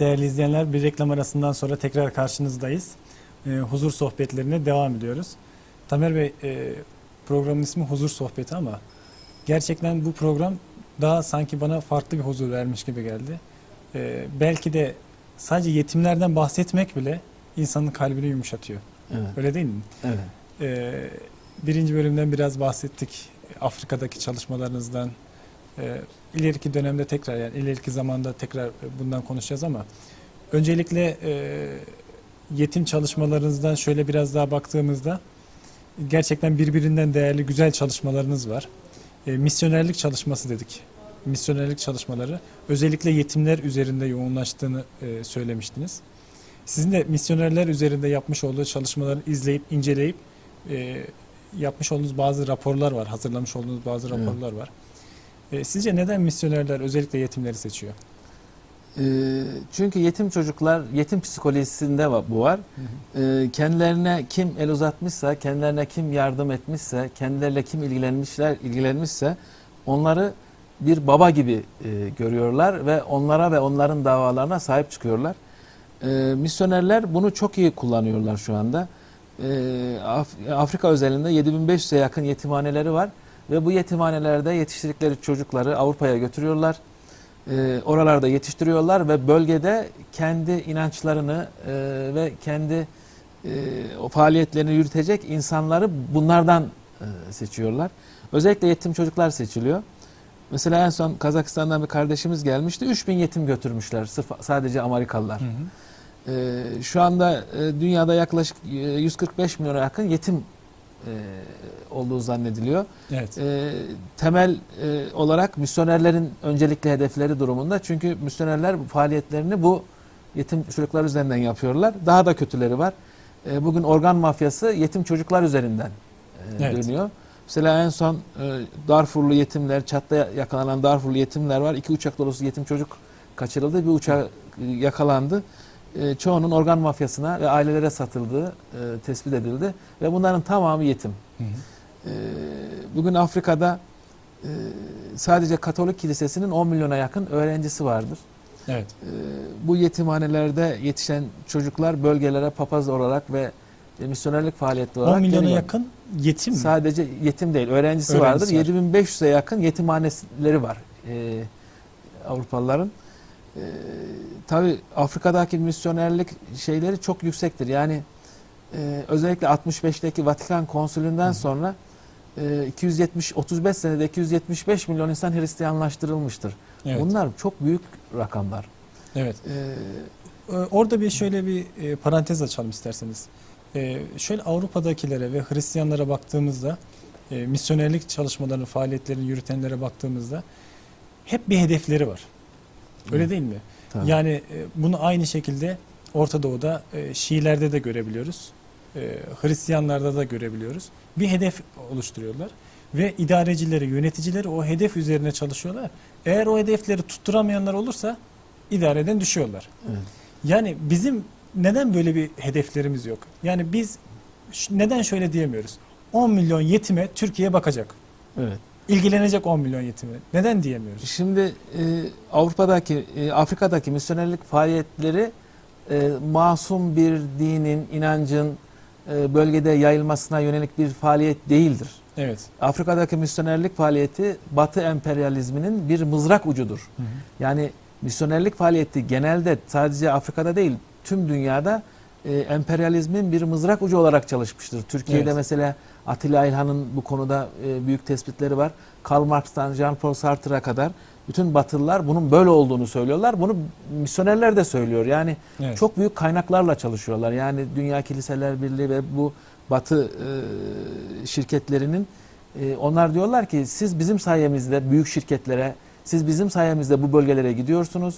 Değerli izleyenler bir reklam arasından sonra tekrar karşınızdayız. Ee, huzur sohbetlerine devam ediyoruz. Tamer Bey e, programın ismi Huzur Sohbeti ama gerçekten bu program daha sanki bana farklı bir huzur vermiş gibi geldi. Ee, belki de sadece yetimlerden bahsetmek bile insanın kalbini yumuşatıyor. Evet. Öyle değil mi? Evet. Ee, birinci bölümden biraz bahsettik. Afrika'daki çalışmalarınızdan. Ee, ileriki dönemde tekrar yani ileriki zamanda tekrar e, bundan konuşacağız ama öncelikle e, yetim çalışmalarınızdan şöyle biraz daha baktığımızda gerçekten birbirinden değerli güzel çalışmalarınız var. E, misyonerlik çalışması dedik. Misyonerlik çalışmaları özellikle yetimler üzerinde yoğunlaştığını e, söylemiştiniz. Sizin de misyonerler üzerinde yapmış olduğu çalışmaları izleyip inceleyip e, yapmış olduğunuz bazı raporlar var, hazırlamış olduğunuz bazı Evet. raporlar var. E, sizce neden misyonerler özellikle yetimleri seçiyor? Ee, çünkü yetim çocuklar, yetim psikolojisinde bu var. Ee, kendilerine kim el uzatmışsa, kendilerine kim yardım etmişse, kendileriyle kim ilgilenmişler, ilgilenmişse onları bir baba gibi e, görüyorlar ve onlara ve onların davalarına sahip çıkıyorlar. Misyonerler bunu çok iyi kullanıyorlar şu anda. Af- Afrika özelinde 7500'e yakın yetimhaneleri var ve bu yetimhanelerde yetiştirdikleri çocukları Avrupa'ya götürüyorlar. Ee, oralarda yetiştiriyorlar ve bölgede kendi inançlarını e, ve kendi e, o faaliyetlerini yürütecek insanları bunlardan e, seçiyorlar. Özellikle yetim çocuklar seçiliyor. Mesela en son Kazakistan'dan bir kardeşimiz gelmişti. 3000 yetim götürmüşler sırf sadece Amerikalılar. Hı hı. Ee, şu anda e, dünyada yaklaşık e, 145 milyona yakın yetim e, olduğu zannediliyor. Evet. E, temel e, olarak misyonerlerin öncelikli hedefleri durumunda. Çünkü misyonerler bu faaliyetlerini bu yetim çocuklar üzerinden yapıyorlar. Daha da kötüleri var. E, bugün organ mafyası yetim çocuklar üzerinden e, Evet. dönüyor. Mesela en son e, Darfurlu yetimler, Çat'ta yakalanan Darfurlu yetimler var. İki uçak dolusu yetim çocuk kaçırıldı. Bir uçak e, yakalandı. E, çoğunun organ mafyasına ve ailelere satıldığı e, tespit edildi. Ve bunların tamamı yetim. Hı hı. Ee, Bugün Afrika'da e, sadece Katolik Kilisesi'nin 10 milyona yakın öğrencisi vardır. Evet. Ee, Bu yetimhanelerde yetişen çocuklar bölgelere papaz olarak ve e, misyonerlik faaliyeti olarak 10 milyona geliyor. yakın yetim mi? Sadece yetim değil, öğrencisi, Öğrencisi vardır. var. 7500'e yakın yetimhaneleri var e, Avrupalıların. E, Tabi Afrika'daki misyonerlik şeyleri çok yüksektir. Yani e, özellikle 65'teki Vatikan konsülünden Hı. sonra e, 270 35 senede 275 milyon insan Hristiyanlaştırılmıştır. Evet. Bunlar çok büyük rakamlar. Evet. E, Ee, Orada bir şöyle bir e, parantez açalım isterseniz. Ee, şöyle Avrupa'dakilere ve Hristiyanlara baktığımızda, e, misyonerlik çalışmalarını, faaliyetlerini yürütenlere baktığımızda hep bir hedefleri var. Öyle değil mi? tabii. Yani e, bunu aynı şekilde Orta Doğu'da e, Şiilerde de görebiliyoruz. E, Hristiyanlarda da görebiliyoruz. Bir hedef oluşturuyorlar ve idarecileri, yöneticileri o hedef üzerine çalışıyorlar. Eğer o hedefleri tutturamayanlar olursa idareden düşüyorlar. Evet. Yani bizim neden böyle bir hedeflerimiz yok? Yani biz neden şöyle diyemiyoruz? 10 milyon yetime Türkiye bakacak. evet. İlgilenecek 10 milyon yetime. Neden diyemiyoruz? Şimdi e, Avrupa'daki, e, Afrika'daki misyonerlik faaliyetleri e, masum bir dinin, inancın e, bölgede yayılmasına yönelik bir faaliyet değildir. Evet. Afrika'daki misyonerlik faaliyeti Batı emperyalizminin bir mızrak ucudur. Hı hı. Yani misyonerlik faaliyeti genelde sadece Afrika'da değil, tüm dünyada e, emperyalizmin bir mızrak ucu olarak çalışmıştır. Türkiye'de Evet. mesela Atilla İlhan'ın bu konuda e, büyük tespitleri var. Karl Marx'tan Jean-Paul Sartre'a kadar bütün Batılılar bunun böyle olduğunu söylüyorlar. Bunu misyonerler de söylüyor. Yani Evet. çok büyük kaynaklarla çalışıyorlar. Yani Dünya Kiliseler Birliği ve bu Batı e, şirketlerinin e, onlar diyorlar ki siz bizim sayemizde büyük şirketlere, siz bizim sayemizde bu bölgelere gidiyorsunuz.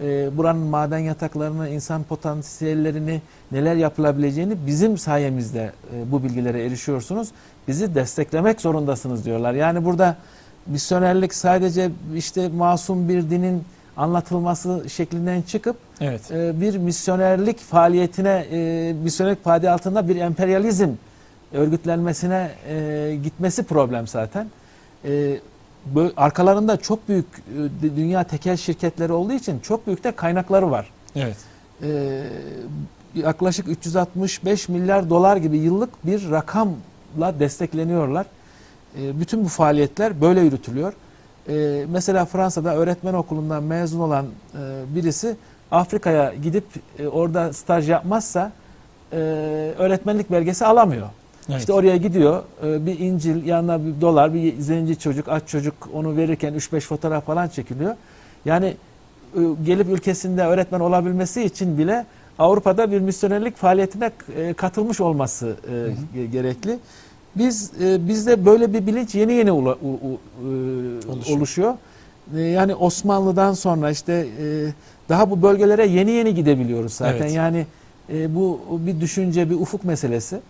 E, buranın maden yataklarını, insan potansiyellerini, neler yapılabileceğini bizim sayemizde e, bu bilgilere erişiyorsunuz. Bizi desteklemek zorundasınız diyorlar. Yani burada misyonerlik sadece işte masum bir dinin anlatılması şeklinden çıkıp Evet. e, bir misyonerlik faaliyetine, e, misyonerlik padi altında bir emperyalizm örgütlenmesine e, gitmesi problem zaten. E, arkalarında çok büyük e, dünya tekel şirketleri olduğu için çok büyük de kaynakları var. Evet. e, yaklaşık 365 milyar dolar gibi yıllık bir rakamla destekleniyorlar. E, bütün bu faaliyetler böyle yürütülüyor. E, mesela Fransa'da öğretmen okulundan mezun olan e, birisi Afrika'ya gidip e, orada staj yapmazsa e, öğretmenlik belgesi alamıyor. Evet. İşte oraya gidiyor e, bir İncil yanına bir dolar bir zenci çocuk aç çocuk onu verirken 3-5 fotoğraf falan çekiliyor. Yani e, gelip ülkesinde öğretmen olabilmesi için bile Avrupa'da bir misyonerlik faaliyetine e, katılmış olması e, ge- gerekli. Biz bizde böyle bir bilinç yeni yeni ula- u- u- Oluşuyor. oluşuyor. Yani Osmanlı'dan sonra işte daha bu bölgelere yeni yeni gidebiliyoruz zaten. Evet. Yani bu bir düşünce, bir ufuk meselesi.